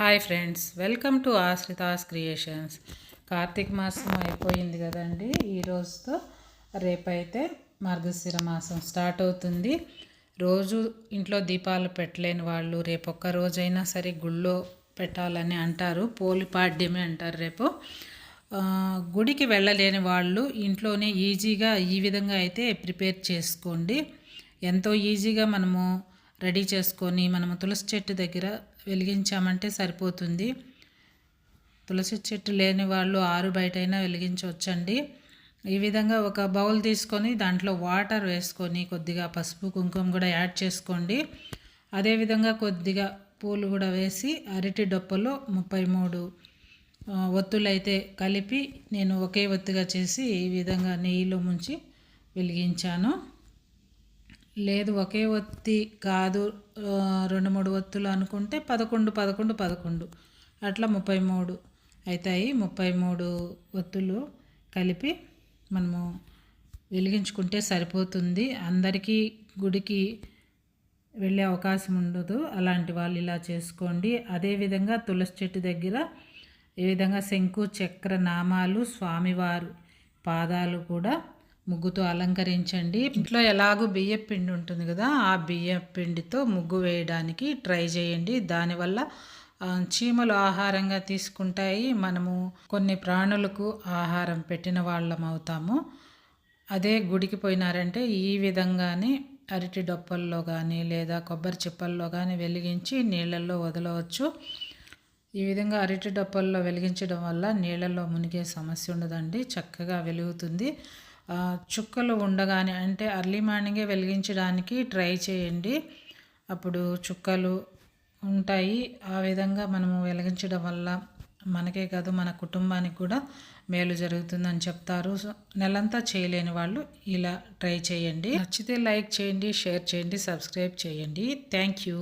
Hi friends welcome to Ashritha's creations Karthika మాసం అయిపోయింది కదండి. ఈ రోజుతో రేపైతే మార్గశిర మాసం స్టార్ట్ అవుతుంది. రోజు ఇంట్లో దీపాలు పెట్టలేని వాళ్ళు రేపు ఒక్క రోజైనా సరే గుళ్ళో పెట్టాలని అంటారు. పోలిపాడ్యమే అంటారు రేపు. గుడికి వెళ్ళలేని వాళ్ళు ఇంట్లోనే ఈజీగా ఈ విధంగా అయితే ప్రిపేర్ చేసుకోండి. ఎంతో ఈజీగా మనము రెడీ చేసుకొని మనము తులసి చెట్టు దగ్గర వెలిగించామంటే సరిపోతుంది. తులసి చెట్టు లేని వాళ్ళు ఆరు బయటైనా వెలిగించవచ్చండి. ఈ విధంగా ఒక బౌల్ తీసుకొని దాంట్లో వాటర్ వేసుకొని కొద్దిగా పసుపు కుంకుమ కూడా యాడ్ చేసుకోండి. అదేవిధంగా కొద్దిగా పూలు కూడా వేసి అరటి డొప్పలో ముప్పై మూడు ఒత్తులైతే కలిపి నేను ఒకే ఒత్తుగా చేసి ఈ విధంగా నెయ్యిలో ముంచి వెలిగించాను. లేదు ఒకే ఒత్తి కాదు రెండు మూడు ఒత్తులు అనుకుంటే పదకొండు పదకొండు పదకొండు. అట్లా ముప్పై మూడు అవుతాయి ముప్పై మూడు ఒత్తులు కలిపి మనము వెలిగించుకుంటే సరిపోతుంది. అందరికీ గుడికి వెళ్ళే అవకాశం ఉండదు. అలాంటి వాళ్ళు ఇలా చేసుకోండి. అదేవిధంగా తులసి చెట్టు దగ్గర ఈ విధంగా శంకు చక్ర నామాలు స్వామివారు పాదాలు కూడా ముగ్గుతో అలంకరించండి. ఇంట్లో ఎలాగో బియ్యం పిండి ఉంటుంది కదా ఆ బియ్యం పిండితో ముగ్గు వేయడానికి ట్రై చేయండి. దానివల్ల చీమలు ఆహారంగా తీసుకుంటాయి. మనము కొన్ని ప్రాణులకు ఆహారం పెట్టిన వాళ్ళం అవుతాము. అదే గుడికి పోయినారంటే ఈ విధంగానే అరటి డొప్పల్లో కానీ లేదా కొబ్బరి చిప్పల్లో కానీ వెలిగించి నీళ్ళల్లో వదలవచ్చు. ఈ విధంగా అరటి డొప్పల్లో వెలిగించడం వల్ల నీళ్ళల్లో మునిగే సమస్య ఉండదండి. చక్కగా వెలుగుతుంది. చుక్కలు ఉండగానే అంటే అర్లీ మార్నింగే వెలిగించడానికి ట్రై చేయండి. అప్పుడు చుక్కలు ఉంటాయి. ఆ విధంగా మనము వెలిగించడం వల్ల మనకే కాదు మన కుటుంబానికి కూడా మేలు జరుగుతుందని చెప్తారు. సో నెలంతా చేయలేని వాళ్ళు ఇలా ట్రై చేయండి. నచ్చితే లైక్ చేయండి షేర్ చేయండి సబ్స్క్రైబ్ చేయండి. Thank you